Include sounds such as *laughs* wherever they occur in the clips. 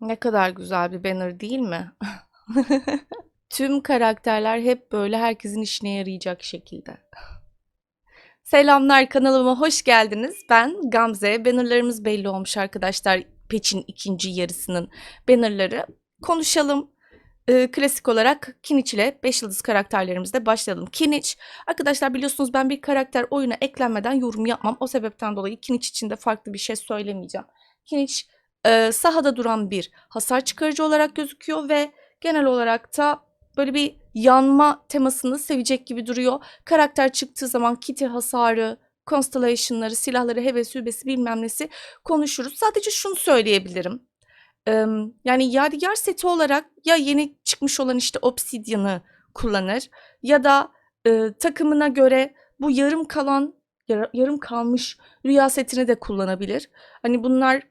Ne kadar güzel bir banner değil mi? *laughs* Tüm karakterler hep böyle herkesin işine yarayacak şekilde. Selamlar kanalıma hoş geldiniz. Ben Gamze. Bannerlarımız belli olmuş arkadaşlar. Patch'in ikinci yarısının bannerları. Konuşalım. Ee, klasik olarak Kiniç ile 5 yıldız karakterlerimizde başlayalım. Kiniç, arkadaşlar biliyorsunuz ben bir karakter oyuna eklenmeden yorum yapmam. O sebepten dolayı Kiniç için de farklı bir şey söylemeyeceğim. Kiniç e, sahada duran bir hasar çıkarıcı olarak gözüküyor ve genel olarak da böyle bir yanma temasını sevecek gibi duruyor. Karakter çıktığı zaman kiti hasarı, constellation'ları, silahları, hevesi, hübesi bilmem nesi konuşuruz. Sadece şunu söyleyebilirim. Eee, yani yadigar seti olarak ya yeni çıkmış olan işte Obsidian'ı kullanır ya da eee, takımına göre bu yarım kalan yarım kalmış rüya setini de kullanabilir. Hani bunlar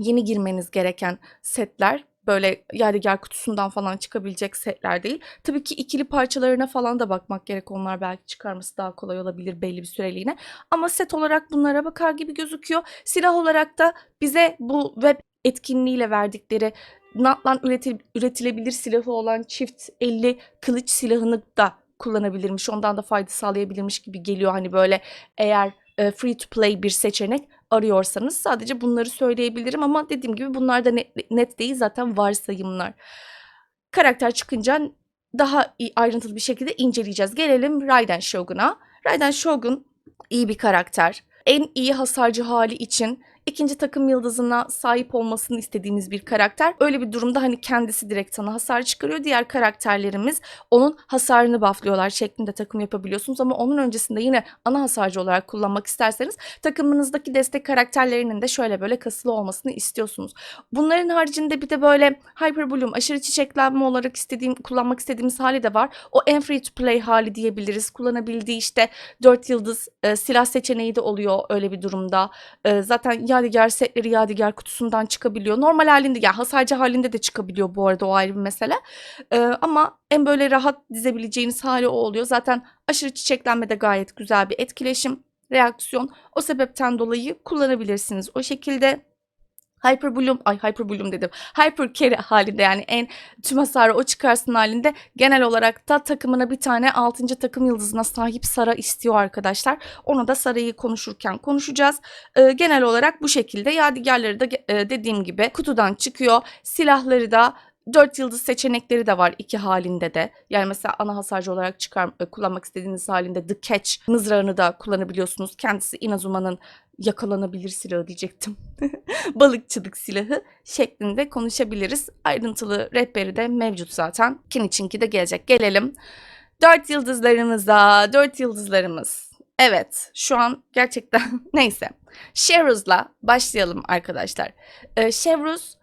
yeni girmeniz gereken setler. Böyle yadigar kutusundan falan çıkabilecek setler değil. Tabii ki ikili parçalarına falan da bakmak gerek. Onlar belki çıkarması daha kolay olabilir belli bir süreliğine. Ama set olarak bunlara bakar gibi gözüküyor. Silah olarak da bize bu web etkinliğiyle verdikleri Natlan üretil- üretilebilir silahı olan çift 50 kılıç silahını da kullanabilirmiş. Ondan da fayda sağlayabilirmiş gibi geliyor. Hani böyle eğer e, free to play bir seçenek arıyorsanız sadece bunları söyleyebilirim ama dediğim gibi bunlar da net, net değil zaten varsayımlar. Karakter çıkınca daha ayrıntılı bir şekilde inceleyeceğiz. Gelelim Raiden Shogun'a. Raiden Shogun iyi bir karakter. En iyi hasarcı hali için ikinci takım yıldızına sahip olmasını istediğimiz bir karakter. Öyle bir durumda hani kendisi direkt sana hasar çıkarıyor. Diğer karakterlerimiz onun hasarını bufflıyorlar şeklinde takım yapabiliyorsunuz ama onun öncesinde yine ana hasarcı olarak kullanmak isterseniz takımınızdaki destek karakterlerinin de şöyle böyle kasılı olmasını istiyorsunuz. Bunların haricinde bir de böyle Hyper Bloom, aşırı çiçeklenme olarak istediğim, kullanmak istediğimiz hali de var. O en free to play hali diyebiliriz. Kullanabildiği işte 4 yıldız e, silah seçeneği de oluyor öyle bir durumda. E, zaten yadigar setleri yadigar kutusundan çıkabiliyor. Normal halinde yani hasarcı halinde de çıkabiliyor bu arada o ayrı bir mesele. E, ama en böyle rahat dizebileceğiniz hali o oluyor. Zaten aşırı çiçeklenme de gayet güzel bir etkileşim, reaksiyon. O sebepten dolayı kullanabilirsiniz. O şekilde Hyper Bloom, ay Hyper Bloom dedim. Hyper Carry halinde yani en tüm hasarı o çıkarsın halinde genel olarak da takımına bir tane 6. takım yıldızına sahip Sara istiyor arkadaşlar. Onu da Sara'yı konuşurken konuşacağız. Ee, genel olarak bu şekilde yadigarları da e, dediğim gibi kutudan çıkıyor. Silahları da 4 yıldız seçenekleri de var iki halinde de. Yani mesela ana hasarcı olarak çıkar e, kullanmak istediğiniz halinde The Catch mızrağını da kullanabiliyorsunuz. Kendisi Inazuma'nın yakalanabilir silahı diyecektim. *laughs* Balıkçılık silahı şeklinde konuşabiliriz. Ayrıntılı rehberi de mevcut zaten. Kiniçinki de gelecek. Gelelim. 4 yıldızlarımıza. 4 yıldızlarımız. Evet şu an gerçekten *laughs* neyse. Sheruz'la başlayalım arkadaşlar. Ee, Sheruz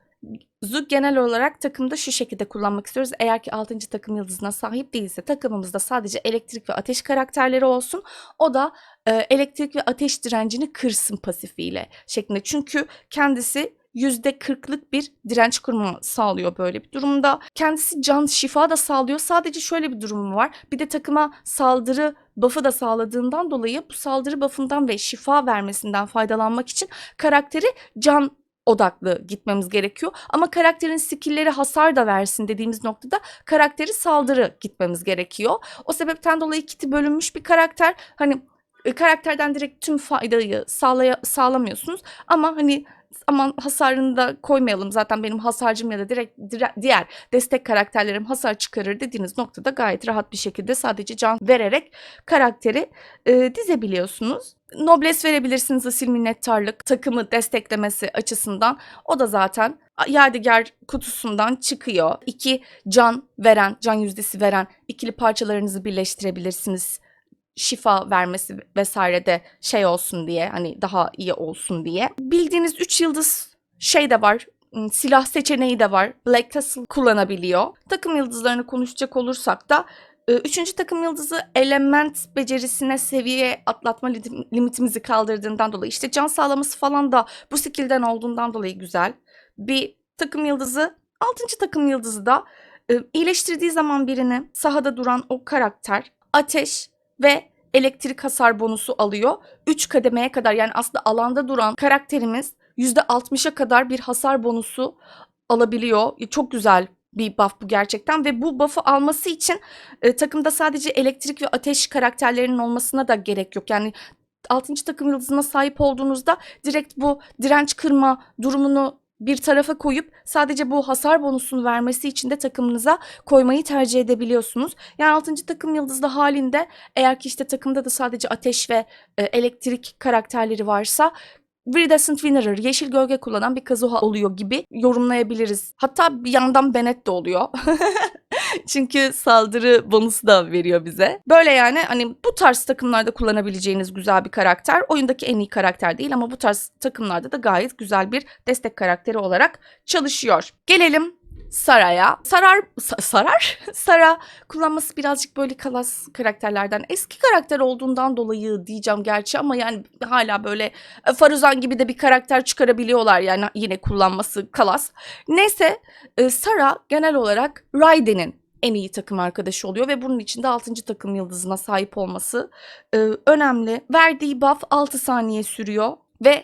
Zu genel olarak takımda şu şekilde kullanmak istiyoruz. Eğer ki 6. takım yıldızına sahip değilse takımımızda sadece elektrik ve ateş karakterleri olsun. O da e, elektrik ve ateş direncini kırsın pasifiyle şeklinde. Çünkü kendisi %40'lık bir direnç kurma sağlıyor böyle bir durumda. Kendisi can şifa da sağlıyor. Sadece şöyle bir durumu var. Bir de takıma saldırı buff'ı da sağladığından dolayı bu saldırı buff'ından ve şifa vermesinden faydalanmak için karakteri can odaklı gitmemiz gerekiyor. Ama karakterin skill'leri hasar da versin dediğimiz noktada karakteri saldırı gitmemiz gerekiyor. O sebepten dolayı kiti bölünmüş bir karakter. Hani e, karakterden direkt tüm faydayı sağlaya, sağlamıyorsunuz. Ama hani aman hasarını da koymayalım zaten benim hasarcım ya da direkt dire- diğer destek karakterlerim hasar çıkarır dediğiniz noktada gayet rahat bir şekilde sadece can vererek karakteri e, dizebiliyorsunuz. Nobles verebilirsiniz asil minnettarlık takımı desteklemesi açısından. O da zaten yadigar kutusundan çıkıyor. İki can veren, can yüzdesi veren ikili parçalarınızı birleştirebilirsiniz. Şifa vermesi vesaire de şey olsun diye hani daha iyi olsun diye. Bildiğiniz 3 yıldız şey de var ım, silah seçeneği de var. Black Castle kullanabiliyor. Takım yıldızlarını konuşacak olursak da e, Üçüncü takım yıldızı element becerisine seviye atlatma lim- limitimizi kaldırdığından dolayı işte can sağlaması falan da bu skill'den olduğundan dolayı güzel. Bir takım yıldızı, altıncı takım yıldızı da e, iyileştirdiği zaman birini sahada duran o karakter ateş ve elektrik hasar bonusu alıyor. 3 kademeye kadar yani aslında alanda duran karakterimiz %60'a kadar bir hasar bonusu alabiliyor. E, Çok güzel bir buff bu gerçekten ve bu buff'ı alması için e, takımda sadece elektrik ve ateş karakterlerinin olmasına da gerek yok. Yani 6. takım yıldızına sahip olduğunuzda direkt bu direnç kırma durumunu bir tarafa koyup sadece bu hasar bonusunu vermesi için de takımınıza koymayı tercih edebiliyorsunuz. Yani 6. takım yıldızlı halinde eğer ki işte takımda da sadece ateş ve e, elektrik karakterleri varsa Viridescent Winnerer, yeşil gölge kullanan bir Kazuha oluyor gibi yorumlayabiliriz. Hatta bir yandan Bennett de oluyor. *laughs* *laughs* Çünkü saldırı bonusu da veriyor bize. Böyle yani hani bu tarz takımlarda kullanabileceğiniz güzel bir karakter. Oyundaki en iyi karakter değil ama bu tarz takımlarda da gayet güzel bir destek karakteri olarak çalışıyor. Gelelim Sara'ya. Sarar, Sa- Sarar? *laughs* Sara kullanması birazcık böyle kalas karakterlerden. Eski karakter olduğundan dolayı diyeceğim gerçi ama yani hala böyle e, Faruzan gibi de bir karakter çıkarabiliyorlar yani yine kullanması kalas. Neyse e, Sara genel olarak Raiden'in en iyi takım arkadaşı oluyor ve bunun için de 6. takım yıldızına sahip olması e, önemli. Verdiği buff 6 saniye sürüyor ve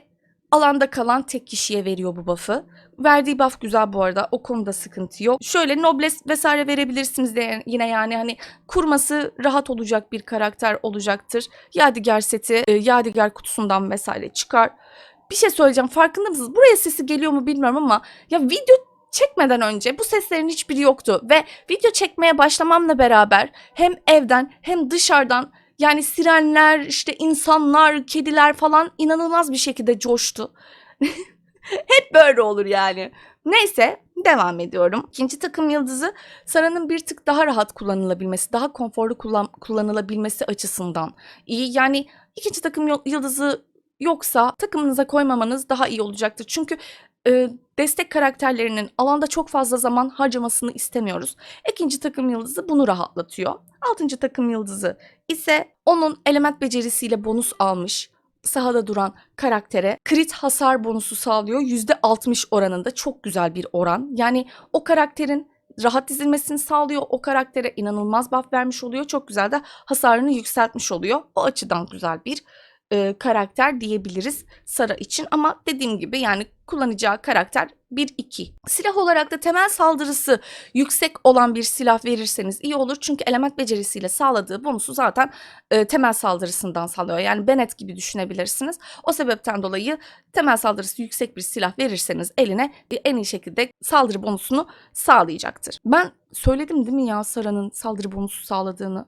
alanda kalan tek kişiye veriyor bu buff'ı. Verdiği buff güzel bu arada. O konuda sıkıntı yok. Şöyle nobles vesaire verebilirsiniz de yine yani hani kurması rahat olacak bir karakter olacaktır. Yadigar seti, e, Yadigar kutusundan vesaire çıkar. Bir şey söyleyeceğim. Farkında mısınız? Buraya sesi geliyor mu bilmiyorum ama ya video çekmeden önce bu seslerin hiçbiri yoktu ve video çekmeye başlamamla beraber hem evden hem dışarıdan yani sirenler, işte insanlar, kediler falan inanılmaz bir şekilde coştu. *laughs* Hep böyle olur yani. Neyse devam ediyorum. İkinci takım yıldızı Sara'nın bir tık daha rahat kullanılabilmesi, daha konforlu kullan- kullanılabilmesi açısından iyi. Yani ikinci takım yıl- yıldızı yoksa takımınıza koymamanız daha iyi olacaktır. Çünkü e, destek karakterlerinin alanda çok fazla zaman harcamasını istemiyoruz. İkinci takım yıldızı bunu rahatlatıyor. Altıncı takım yıldızı ise onun element becerisiyle bonus almış sahada duran karaktere crit hasar bonusu sağlıyor. %60 oranında çok güzel bir oran. Yani o karakterin rahat dizilmesini sağlıyor. O karaktere inanılmaz buff vermiş oluyor. Çok güzel de hasarını yükseltmiş oluyor. O açıdan güzel bir e, karakter diyebiliriz Sara için. Ama dediğim gibi yani kullanacağı karakter 1-2. Silah olarak da temel saldırısı yüksek olan bir silah verirseniz iyi olur. Çünkü element becerisiyle sağladığı bonusu zaten e, temel saldırısından sağlıyor. Yani Bennett gibi düşünebilirsiniz. O sebepten dolayı temel saldırısı yüksek bir silah verirseniz eline en iyi şekilde saldırı bonusunu sağlayacaktır. Ben söyledim değil mi ya Sara'nın saldırı bonusu sağladığını?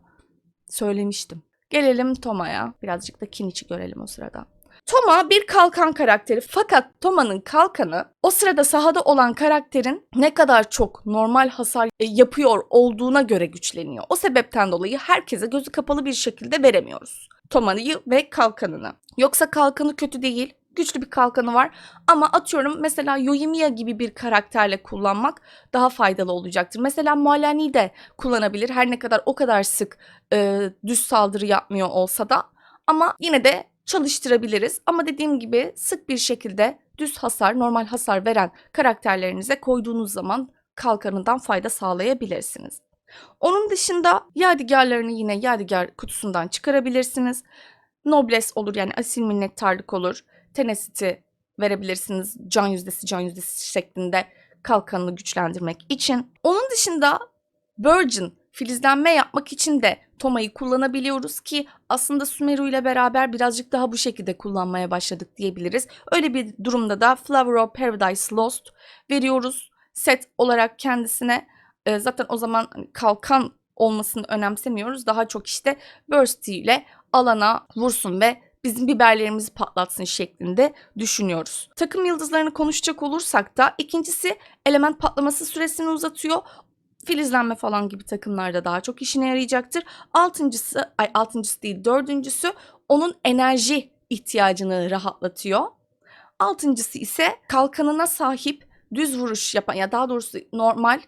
Söylemiştim. Gelelim Toma'ya. Birazcık da Kinich'i görelim o sırada. Toma bir kalkan karakteri fakat Toma'nın kalkanı o sırada sahada olan karakterin ne kadar çok normal hasar e, yapıyor olduğuna göre güçleniyor. O sebepten dolayı herkese gözü kapalı bir şekilde veremiyoruz. Toma'yı ve kalkanını. Yoksa kalkanı kötü değil, güçlü bir kalkanı var ama atıyorum mesela Yoimiya gibi bir karakterle kullanmak daha faydalı olacaktır. Mesela Mualani de kullanabilir her ne kadar o kadar sık e, düz saldırı yapmıyor olsa da ama yine de çalıştırabiliriz. Ama dediğim gibi sık bir şekilde düz hasar, normal hasar veren karakterlerinize koyduğunuz zaman kalkanından fayda sağlayabilirsiniz. Onun dışında yadigarlarını yine yadigar kutusundan çıkarabilirsiniz. Nobles olur yani asil minnettarlık olur. Tenacity verebilirsiniz can yüzdesi can yüzdesi şeklinde kalkanını güçlendirmek için. Onun dışında Virgin filizlenme yapmak için de Toma'yı kullanabiliyoruz ki aslında Sumeru ile beraber birazcık daha bu şekilde kullanmaya başladık diyebiliriz. Öyle bir durumda da Flower of Paradise Lost veriyoruz set olarak kendisine. Ee, zaten o zaman hani kalkan olmasını önemsemiyoruz. Daha çok işte Burst ile alana vursun ve bizim biberlerimizi patlatsın şeklinde düşünüyoruz. Takım yıldızlarını konuşacak olursak da ikincisi element patlaması süresini uzatıyor filizlenme falan gibi takımlarda daha çok işine yarayacaktır. Altıncısı, ay altıncısı değil dördüncüsü onun enerji ihtiyacını rahatlatıyor. Altıncısı ise kalkanına sahip düz vuruş yapan ya daha doğrusu normal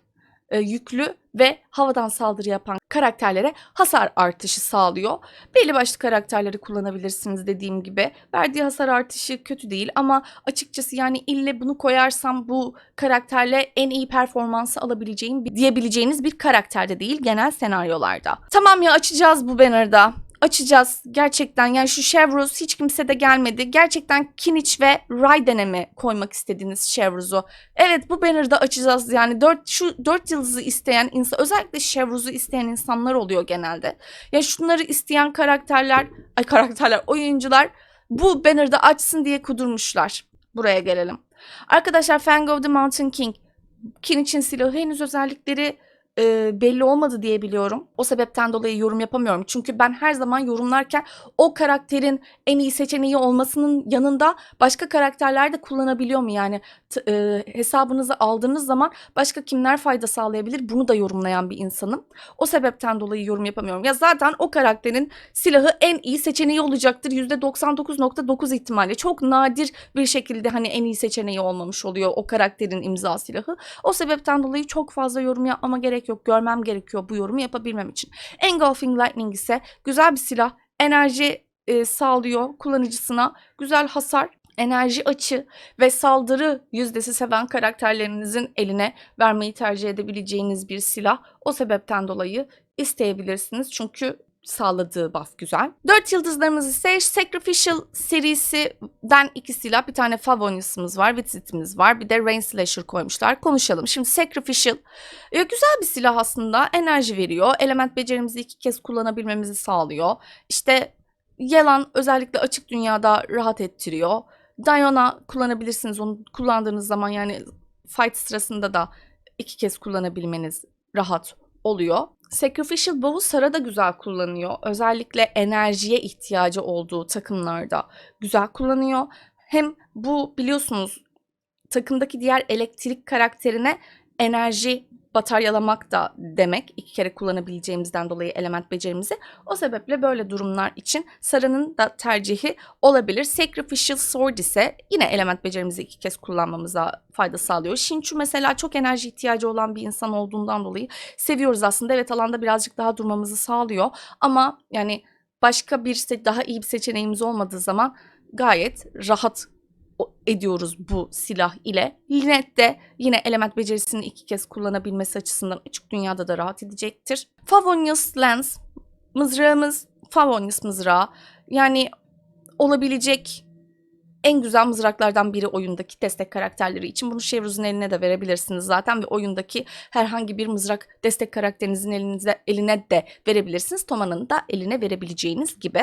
e, yüklü ve havadan saldırı yapan karakterlere hasar artışı sağlıyor. Belli başlı karakterleri kullanabilirsiniz dediğim gibi. Verdiği hasar artışı kötü değil ama açıkçası yani ille bunu koyarsam bu karakterle en iyi performansı alabileceğim diyebileceğiniz bir karakterde değil genel senaryolarda. Tamam ya açacağız bu banner'da. Açacağız gerçekten. Yani şu Chevrolet hiç kimse de gelmedi. Gerçekten Kinich ve Raiden'e mi koymak istediğiniz Chevrolet'u? Evet bu banner'da açacağız. Yani 4 şu 4 yıldızı isteyen insan özellikle Chevrolet'u isteyen insanlar oluyor genelde. Ya şunları isteyen karakterler, ay karakterler, oyuncular bu banner'da açsın diye kudurmuşlar. Buraya gelelim. Arkadaşlar Fang of the Mountain King. Kinich'in silahı henüz özellikleri e, belli olmadı diye biliyorum. O sebepten dolayı yorum yapamıyorum. Çünkü ben her zaman yorumlarken o karakterin en iyi seçeneği olmasının yanında başka karakterler de kullanabiliyor mu? Yani e, hesabınızı aldığınız zaman başka kimler fayda sağlayabilir? Bunu da yorumlayan bir insanım. O sebepten dolayı yorum yapamıyorum. Ya zaten o karakterin silahı en iyi seçeneği olacaktır. %99.9 ihtimalle. Çok nadir bir şekilde hani en iyi seçeneği olmamış oluyor o karakterin imza silahı. O sebepten dolayı çok fazla yorum yapmama gerek yok. Görmem gerekiyor bu yorumu yapabilmem için. Engulfing Lightning ise güzel bir silah. Enerji e, sağlıyor kullanıcısına. Güzel hasar, enerji açı ve saldırı yüzdesi seven karakterlerinizin eline vermeyi tercih edebileceğiniz bir silah. O sebepten dolayı isteyebilirsiniz. Çünkü sağladığı buff güzel. 4 yıldızlarımız ise Sacrificial serisinden iki silah. Bir tane Favonius'ımız var, Vitsit'imiz var. Bir de Rain Slasher koymuşlar. Konuşalım. Şimdi Sacrificial e, güzel bir silah aslında. Enerji veriyor. Element becerimizi iki kez kullanabilmemizi sağlıyor. İşte yalan özellikle açık dünyada rahat ettiriyor. Diona kullanabilirsiniz. Onu kullandığınız zaman yani fight sırasında da iki kez kullanabilmeniz rahat oluyor. Sacrificial Bow'u Sara da güzel kullanıyor. Özellikle enerjiye ihtiyacı olduğu takımlarda güzel kullanıyor. Hem bu biliyorsunuz takımdaki diğer elektrik karakterine enerji bataryalamak da demek. iki kere kullanabileceğimizden dolayı element becerimizi. O sebeple böyle durumlar için Sara'nın da tercihi olabilir. Sacrificial Sword ise yine element becerimizi iki kez kullanmamıza fayda sağlıyor. Shinchu mesela çok enerji ihtiyacı olan bir insan olduğundan dolayı seviyoruz aslında. Evet alanda birazcık daha durmamızı sağlıyor ama yani başka bir daha iyi bir seçeneğimiz olmadığı zaman gayet rahat ediyoruz bu silah ile. Linet de yine element becerisini iki kez kullanabilmesi açısından açık dünyada da rahat edecektir. Favonius Lens mızrağımız Favonius mızrağı. Yani olabilecek en güzel mızraklardan biri oyundaki destek karakterleri için. Bunu Chevruz'un eline de verebilirsiniz zaten ve oyundaki herhangi bir mızrak destek karakterinizin elinize, eline de verebilirsiniz. Toma'nın da eline verebileceğiniz gibi.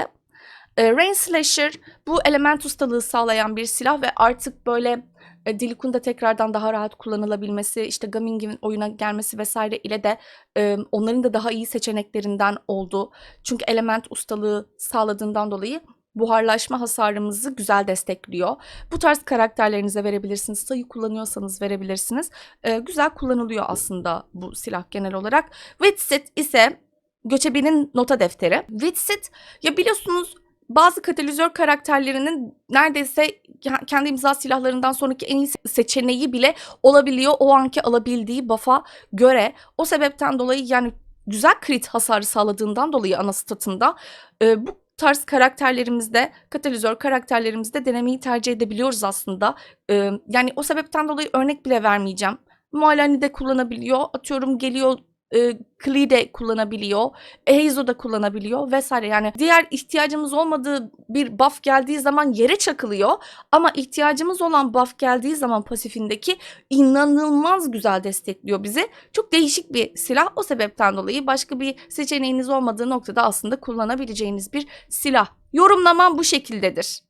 E, Rain Slasher bu element ustalığı sağlayan bir silah ve artık böyle e, Dilikunda tekrardan daha rahat kullanılabilmesi, işte Gaming'in oyuna gelmesi vesaire ile de e, onların da daha iyi seçeneklerinden oldu. Çünkü element ustalığı sağladığından dolayı buharlaşma hasarımızı güzel destekliyor. Bu tarz karakterlerinize verebilirsiniz. Sayı kullanıyorsanız verebilirsiniz. E, güzel kullanılıyor aslında bu silah genel olarak. Witsit ise Göçebenin nota defteri. Witsit ya biliyorsunuz bazı katalizör karakterlerinin neredeyse ke- kendi imza silahlarından sonraki en iyi se- seçeneği bile olabiliyor o anki alabildiği buff'a göre. O sebepten dolayı yani güzel crit hasarı sağladığından dolayı ana statında e, bu tarz karakterlerimizde, katalizör karakterlerimizde denemeyi tercih edebiliyoruz aslında. E, yani o sebepten dolayı örnek bile vermeyeceğim. Mualani de kullanabiliyor. Atıyorum geliyor e, Klee de kullanabiliyor. Heizo da kullanabiliyor vesaire. Yani diğer ihtiyacımız olmadığı bir buff geldiği zaman yere çakılıyor. Ama ihtiyacımız olan buff geldiği zaman pasifindeki inanılmaz güzel destekliyor bizi. Çok değişik bir silah. O sebepten dolayı başka bir seçeneğiniz olmadığı noktada aslında kullanabileceğiniz bir silah. Yorumlamam bu şekildedir.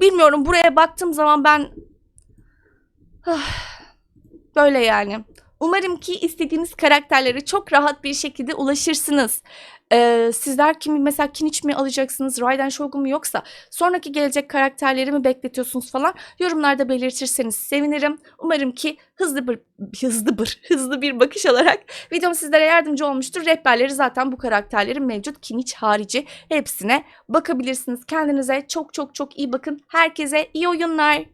Bilmiyorum buraya baktığım zaman ben *sighs* böyle yani. Umarım ki istediğiniz karakterlere çok rahat bir şekilde ulaşırsınız. Ee, sizler kimi mesela Kinich mi alacaksınız, Raiden Shogun mu yoksa sonraki gelecek karakterleri mi bekletiyorsunuz falan yorumlarda belirtirseniz sevinirim. Umarım ki hızlı bir hızlı bir *laughs* hızlı bir bakış alarak videom sizlere yardımcı olmuştur. Rehberleri zaten bu karakterlerin mevcut Kinich harici hepsine bakabilirsiniz. Kendinize çok çok çok iyi bakın. Herkese iyi oyunlar.